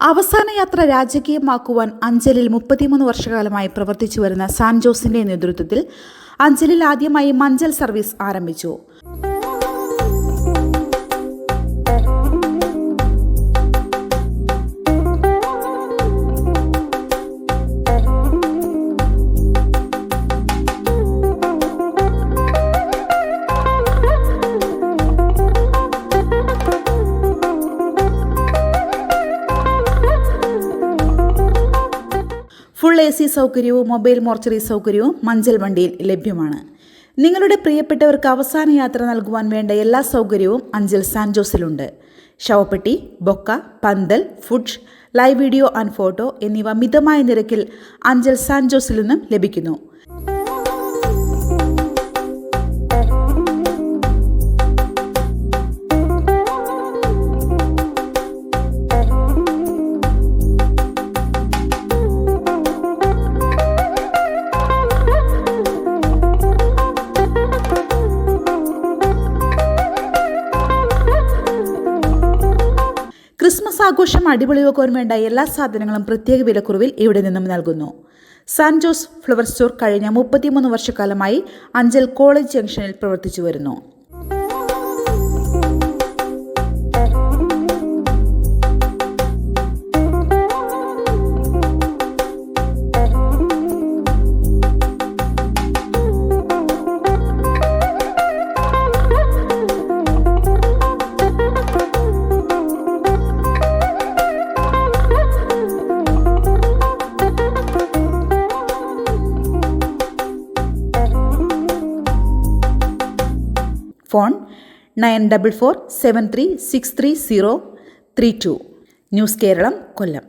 അവസാന യാത്ര രാജകീയമാക്കുവാൻ അഞ്ചലിൽ മുപ്പത്തിമൂന്ന് വർഷകാലമായി പ്രവർത്തിച്ചു വരുന്ന സാൻ ജോസിന്റെ നേതൃത്വത്തിൽ അഞ്ചലിൽ ആദ്യമായി മഞ്ചൽ സർവീസ് ആരംഭിച്ചു. ഫുൾ എ സി സൗകര്യവും മൊബൈൽ മോർച്ചറി സൗകര്യവും മഞ്ചൽ വണ്ടിയിൽ ലഭ്യമാണ്. നിങ്ങളുടെ പ്രിയപ്പെട്ടവർക്ക് അവസാന യാത്ര നൽകുവാൻ വേണ്ട എല്ലാ സൗകര്യവും അഞ്ചൽ സാൻജോസിലുണ്ട് ശവപ്പെട്ടി ബൊക്ക പന്തൽ food live video and photo എന്നിവ മിതമായ നിരക്കിൽ അഞ്ചൽ സാൻജോസിൽ നിന്നും ലഭിക്കുന്നു. ക്രിസ്മസ് ആഘോഷം അടിപൊളിയാക്കുവാൻ വേണ്ട എല്ലാ സാധനങ്ങളും പ്രത്യേക വിലക്കുറവിൽ ഇവിടെ നിന്നും നൽകുന്നു. സാൻ ജോസ് ഫ്ലവർ സ്റ്റോർ കഴിഞ്ഞ മുപ്പത്തിമൂന്ന് വർഷക്കാലമായി അഞ്ചൽ കോളേജ് ജംഗ്ഷനിൽ പ്രവർത്തിച്ചു വരുന്നു. Phone nine double four seven three six three zero three two. News Keralam Kollam.